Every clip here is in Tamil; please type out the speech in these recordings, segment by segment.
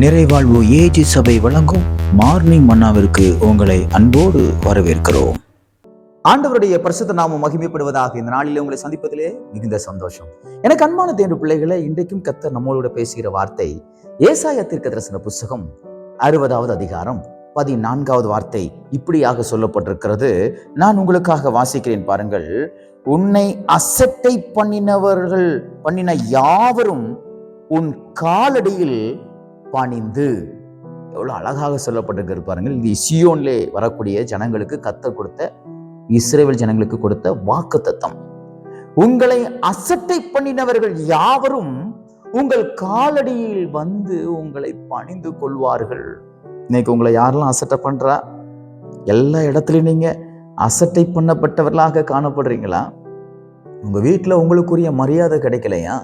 நிறைவாழ்வு ஏஜி சபை வழங்கும் மார்னிங் மன்னாவிற்கு உங்களை அன்போடு வரவேற்கிறோம். ஆண்டவருடைய பரிசுத்த நாமம் மகிமைப்படுவதாக இந்த நாளிலே உங்களை சந்திப்பதிலே மிகுந்த சந்தோஷம். எனக்கு அன்பான தேர்வு பிள்ளைகளை இன்றைக்கும் கத்தர் நம்மளோட பேசுகிற வார்த்தை ஏசாய தீர்க்க தரிசன புஸ்தகம் அறுபதாவது அதிகாரம் பதினான்காவது வார்த்தை இப்படியாக சொல்லப்பட்டிருக்கிறது. நான் உங்களுக்காக வாசிக்கிறேன் பாருங்கள். உன்னை அசட்டை பண்ணினவர்கள் பண்ணின யாவரும் உன் காலடியில் பணிந்து. எவ்வளோ அழகாக சொல்லப்பட்டிருக்கிறது பாருங்கள். இது சியோன்லே வரக்கூடிய ஜனங்களுக்கு கத்தர் கொடுத்த இஸ்ரேல் ஜனங்களுக்கு கொடுத்த வாக்கு தத்தம் உங்களை அசட்டை பண்ணினவர்கள் யாவரும் உங்கள் காலடியில் வந்து உங்களை பணிந்து கொள்வார்கள். இன்னைக்கு உங்களை யாரெல்லாம் அசட்டை பண்றா? எல்லா இடத்துலையும் நீங்க அசட்டை பண்ணப்பட்டவர்களாக காணப்படுறீங்களா? உங்க வீட்டில் உங்களுக்குரிய மரியாதை கிடைக்கலையா?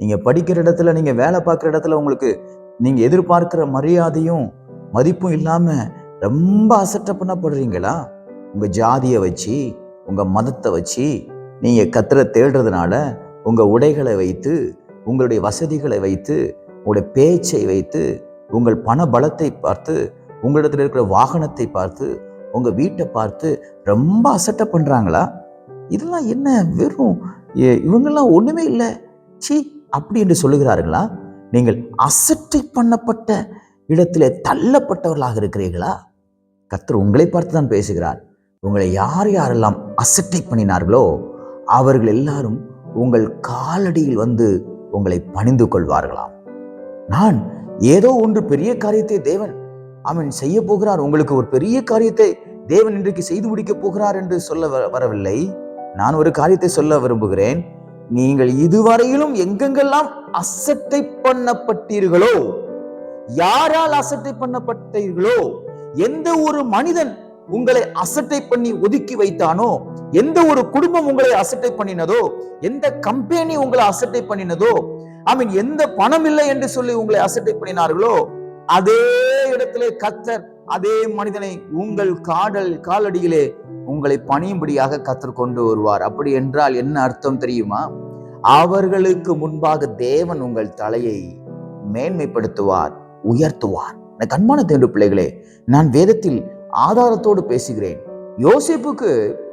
நீங்க படிக்கிற இடத்துல நீங்க வேலை பார்க்குற இடத்துல உங்களுக்கு நீங்கள் எதிர்பார்க்குற மரியாதையும் மதிப்பும் இல்லாமல் ரொம்ப அசட்டை பண்ணப்படுறீங்களா? உங்கள் ஜாதியை வச்சு உங்கள் மதத்தை வச்சு நீங்கள் கத்திர தேடுறதுனால உங்கள் உடைகளை வைத்து உங்களுடைய வசதிகளை வைத்து உங்களுடைய பேச்சை வைத்து உங்கள் பண பலத்தை பார்த்து உங்களிடத்தில் இருக்கிற வாகனத்தை பார்த்து உங்கள் வீட்டை பார்த்து ரொம்ப அசட்டை பண்ணுறாங்களா இதெல்லாம் என்ன வெறும் இவங்கெல்லாம் ஒன்றுமே இல்லை. சி அப்படி என்று சொல்லுகிறார்களா? நீங்கள் அசட்டை பண்ணப்பட்ட இடத்திலே தள்ளப்பட்டவர்களாக இருக்கிறீர்களா? கத்தர் உங்களை பார்த்து தான் பேசுகிறார். உங்களை யார் யாரெல்லாம் அசட்டை பண்ணினார்களோ அவர்கள் எல்லாரும் உங்கள் காலடியில் வந்து உங்களை பணிந்து கொள்வார்களாம். நான் ஏதோ ஒன்று பெரிய காரியத்தை தேவன் அவன் செய்ய போகிறார் உங்களுக்கு ஒரு பெரிய காரியத்தை தேவன் இன்றைக்கு செய்து முடிக்கப் போகிறார் என்று சொல்ல வரவில்லை. நான் ஒரு காரியத்தை சொல்ல விரும்புகிறேன். நீங்கள் இதுவரையிலும் எங்கெங்கெல்லாம் அசட்டை பண்ணப்பட்டீர்களோ யாரால் அசட்டை பண்ணப்பட்டீர்களோ எந்த ஒரு மனிதன் உங்களை அசட்டை பண்ணி ஒதுக்கி வைத்தானோ எந்த ஒரு குடும்பம் உங்களை அசட்டை பண்ணினதோ எந்த கம்பெனி உங்களை அசட்டை பண்ணினதோ ஐ மீன் எந்த பணம் இல்லை என்று சொல்லி உங்களை அசட்டை பண்ணினார்களோ அதே இடத்திலே கத்தர் அதே மனிதனை உங்கள் காடல் காலடியிலே உங்களை பணியும்படியாக கத்தர் கொண்டு வருவார். அப்படி என்றால் என்ன அர்த்தம் தெரியுமா? அவர்களுக்கு முன்பாக தேவன் உங்கள் தலையை மேன்மைப்படுத்துவார் உயர்த்துவார். எனக்கு அன்பான பிள்ளைகளே நான் வேதத்தில் ஆதாரத்தோடு பேசுகிறேன். யோசிப்புக்கு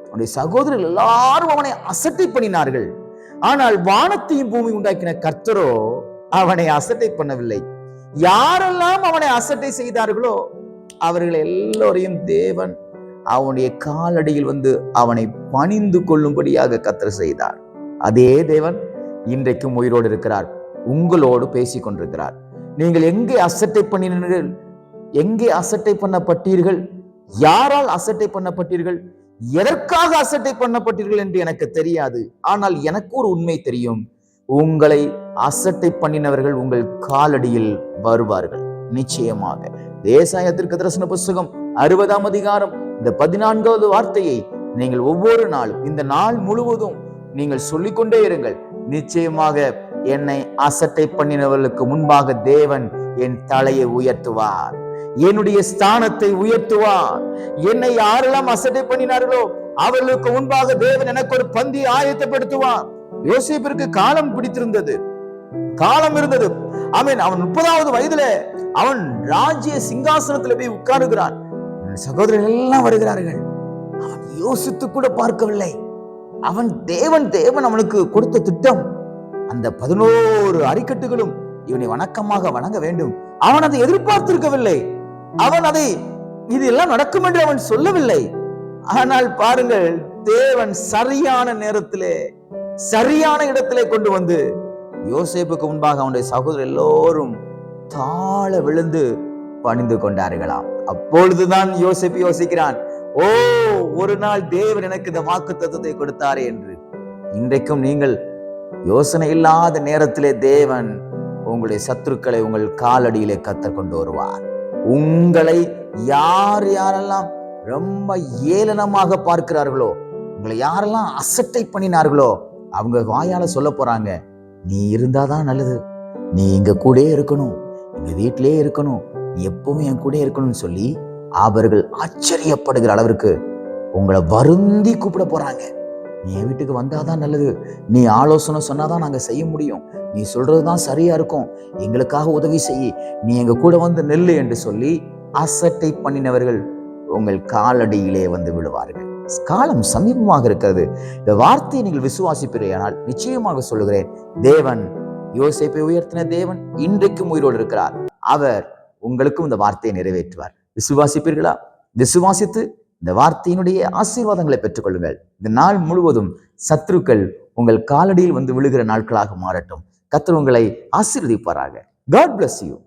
அவனுடைய சகோதரர்கள் எல்லாரும் அவனை அசட்டை பண்ணினார்கள். ஆனால் வானத்தையும் பூமி உண்டாக்கின கர்த்தரோ அவனை அசட்டை பண்ணவில்லை. யாரெல்லாம் அவனை அசட்டை செய்தார்களோ அவர்கள் எல்லோரையும் தேவன் அவனுடைய காலடியில் வந்து அவனை பணிந்து கொள்ளும்படியாக கத்தர் செய்தார். அதே தேவன் இன்றைக்கும் உயிரோடு இருக்கிறார். உங்களோடு பேசி கொண்டிருக்கிறார். நீங்கள் எங்கே அசட்டை பண்ணினீர்கள்? எங்கே அசட்டை பண்ணப்பட்டீர்கள்? யாரால் அசட்டை பண்ணப்பட்டீர்கள்? எதற்காக அசட்டை பண்ணப்பட்டீர்கள் என்று எனக்கு தெரியாது. ஆனால் எனக்கு ஒரு உண்மை தெரியும். உங்களை அசட்டை பண்ணினவர்கள் உங்கள் காலடியில் வருவார்கள். நிச்சயமாக. தேசாயத்திற்கு தரிசன புஸ்தகம் அறுபதாம் அதிகாரம் இந்த பதினான்காவது வார்த்தையை நீங்கள் ஒவ்வொரு நாளும் இந்த நாள் முழுவதும் நீங்கள் சொல்லிக்கொண்டே இருங்கள். நிச்சயமாக என்னை அசட்டை பண்ணினவர்களுக்கு முன்பாக தேவன் என் தலையை உயர்த்துவார். என்னுடைய ஸ்தானத்தை உயர்த்துவார். என்னை யாரெல்லாம் அசட்டை பண்ணினார்களோ அவர்களுக்கு முன்பாக தேவன் எனக்கு ஒரு பந்தி ஆயத்தப்படுத்துவார். யோசிப்பிற்கு காலம் பிடித்திருந்தது. காலம் இருந்தது. அவன் அவன் முப்பதாவது வயதுல அவன் ராஜ்ய சிங்காசனத்துல போய் உட்காருகிறான். சகோதரர்கள் எல்லாம் வருகிறார்கள். அவன் யோசித்து கூட பார்க்கவில்லை. அவன் தேவன் தேவன் அவனுக்கு கொடுத்த திட்டம். அந்த பதினோரு அரிக்கட்டுகளும் இவனை வணக்கமாக வணங்க வேண்டும். அவன் அதை எதிர்பார்த்திருக்கவில்லை. அவன் அதை இது எல்லாம் நடக்கும் என்று அவன் சொல்லவில்லை. ஆனால் பாருங்கள் தேவன் சரியான நேரத்திலே சரியான இடத்திலே கொண்டு வந்து யோசேப்புக்கு முன்பாக அவனுடைய சகோதரர் எல்லோரும் தாழ விழுந்து பணிந்து கொண்டார்களாம். அப்பொழுதுதான் யோசிப்பு யோசிக்கிறான் ஓ ஒரு நாள் தேவன் எனக்கு இந்த வாக்கு தத்துவத்தை கொடுத்தாரே என்று. இன்றைக்கும் நீங்கள் யோசனை இல்லாத நேரத்திலே தேவன் உங்களுடைய சத்துருக்களை உங்கள் காலடியிலே கத்தர் கொண்டு வருவார். உங்களை யார் யாரெல்லாம் ரொம்ப ஏளனமாக பார்க்கிறார்களோ உங்களை யாரெல்லாம் அசட்டை பண்ணினார்களோ அவங்க வாயால சொல்ல போறாங்க நீ இருந்தாதான் நல்லது. நீ எங்க கூடயே இருக்கணும். எங்க வீட்டிலே இருக்கணும். எப்பவும் என் கூட இருக்கணும்னு சொல்லி அவர்கள் ஆச்சரியப்படுகிற அளவிற்கு உங்களை வருந்தி கூப்பிட போறாங்க. நீ என் வீட்டுக்கு வந்தாதான் நல்லது. நீ ஆலோசனை சொன்னாதான் நாங்கள் செய்ய முடியும். நீ சொல்றது தான் சரியா இருக்கும். எங்களுக்காக உதவி செய். நீ எங்க கூட வந்து நெல்லு என்று சொல்லி அசட்டை பண்ணினவர்கள் உங்கள் காலடியிலே வந்து விழுவார்கள். காலம் சமீபமாக இருக்கிறது. இந்த வார்த்தையை நீங்கள் விசுவாசிப்பீர்கள் நிச்சயமாக சொல்லுகிறேன் தேவன் யோசிப்பை உயர்த்தின தேவன் இன்றைக்கும் உயிரோடு இருக்கிறார். அவர் உங்களுக்கும் இந்த வார்த்தையை நிறைவேற்றுவார். விசுவாசிப்பீர்களா? விசுவாசித்து இந்த வார்த்தையினுடைய ஆசீர்வாதங்களை பெற்றுக்கொள்ளுங்கள். இந்த நாள் முழுவதும் சத்ருக்கள் உங்கள் காலடியில் வந்து விழுகிற நாட்களாக மாறட்டும். கத்தர் உங்களை ஆசீர்வதிப்பாராக. God bless you